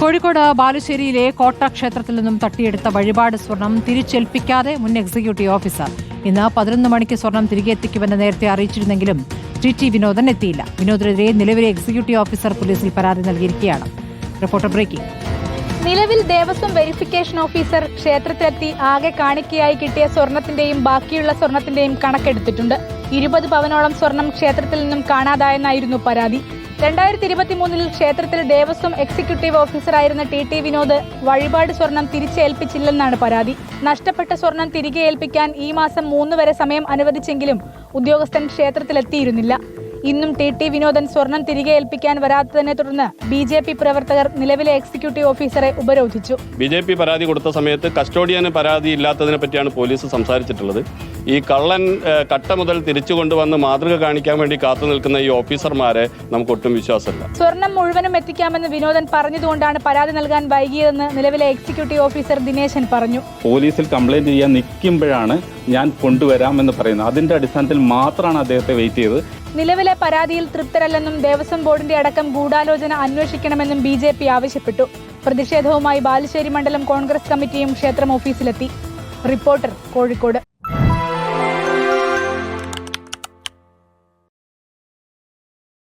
കോഴിക്കോട് ബാലുശ്ശേരിയിലെ കോട്ട ക്ഷേത്രത്തിൽ നിന്നും തട്ടിയെടുത്ത വഴിപാട് സ്വർണം തിരിച്ചേൽപ്പിക്കാതെ മുൻ എക്സിക്യൂട്ടീവ് ഓഫീസർ. ഇന്ന് പതിനൊന്ന് മണിക്ക് സ്വർണം തിരികെ എത്തിക്കുമെന്ന് നേരത്തെ അറിയിച്ചിരുന്നെങ്കിലും ടി ടി വിനോദൻ എത്തിയില്ല. വിനോദിനെതിരെ നിലവിലെ എക്സിക്യൂട്ടീവ് ഓഫീസർ പോലീസിൽ പരാതി നൽകിയിരിക്കുകയാണ്. Reporter breaking. നിലവിൽ ദേവസ്വം വെരിഫിക്കേഷൻ ഓഫീസർ ക്ഷേത്രത്തിലെത്തി ആകെ കാണിക്കയായി കിട്ടിയ സ്വർണത്തിന്റെയും ബാക്കിയുള്ള സ്വർണത്തിന്റെയും കണക്കെടുത്തിട്ടുണ്ട്. ഇരുപത് പവനോളം സ്വർണം ക്ഷേത്രത്തിൽ നിന്നും കാണാതായെന്നായിരുന്നു പരാതി. രണ്ടായിരത്തി ഇരുപത്തിമൂന്നിൽ ക്ഷേത്രത്തിൽ ദേവസ്വം എക്സിക്യൂട്ടീവ് ഓഫീസറായിരുന്ന ടി ടി വിനോദ് വഴിപാട് സ്വർണം തിരിച്ചേൽപ്പിച്ചില്ലെന്നാണ് പരാതി. നഷ്ടപ്പെട്ട സ്വർണം തിരികെ ഏൽപ്പിക്കാൻ ഈ മാസം മൂന്ന് വരെ സമയം അനുവദിച്ചെങ്കിലും ഉദ്യോഗസ്ഥൻ ക്ഷേത്രത്തിലെത്തിയിരുന്നില്ല. ഇന്നും ടി ടി വിനോദൻ സ്വർണം തിരികെ ഏൽപ്പിക്കാൻ വരാത്തതിനെ തുടർന്ന് ബി ജെ പി പ്രവർത്തകർ നിലവിലെ എക്സിക്യൂട്ടീവ് ഓഫീസറെ ഉപരോധിച്ചു. ബി ജെ പി പരാതി കൊടുത്ത സമയത്ത് കസ്റ്റോഡിയന് പരാതി ഇല്ലാത്തതിനെ പറ്റിയാണ് പോലീസ് സംസാരിച്ചിട്ടുള്ളത്. ഈ കള്ളൻ കട്ട മുതൽ തിരിച്ചു കൊണ്ടുവന്ന് മാതൃക കാണിക്കാൻ വേണ്ടി കാത്തു നിൽക്കുന്ന ഈ ഓഫീസർമാരെ നമുക്ക് ഒട്ടും വിശ്വാസമില്ല. സ്വർണം മുഴുവനും എത്തിക്കാമെന്ന് വിനോദൻ പറഞ്ഞതുകൊണ്ടാണ് പരാതി നൽകാൻ വൈകിയതെന്ന് നിലവിലെ എക്സിക്യൂട്ടീവ് ഓഫീസർ ദിനേശൻ പറഞ്ഞു. പോലീസിൽ കംപ്ലൈന്റ് ചെയ്യാൻ നിൽക്കുമ്പോഴാണ് ഞാൻ കൊണ്ടുവരാമെന്ന് പറയുന്നു. അതിന്റെ അടിസ്ഥാനത്തിൽ മാത്രമാണ് അദ്ദേഹത്തെ വെയിറ്റ് ചെയ്തത്. നിലവിലെ പരാതിയിൽ തൃപ്തരല്ലെന്നും ദേവസ്വം ബോർഡിന്റെ അടക്കം ഗൂഢാലോചന അന്വേഷിക്കണമെന്നും ബി ജെ പി ആവശ്യപ്പെട്ടു. പ്രതിഷേധവുമായി ബാലുശ്ശേരി മണ്ഡലം കോൺഗ്രസ് കമ്മിറ്റിയും ക്ഷേത്രം ഓഫീസിലെത്തി. റിപ്പോർട്ടർ കോഴിക്കോട്.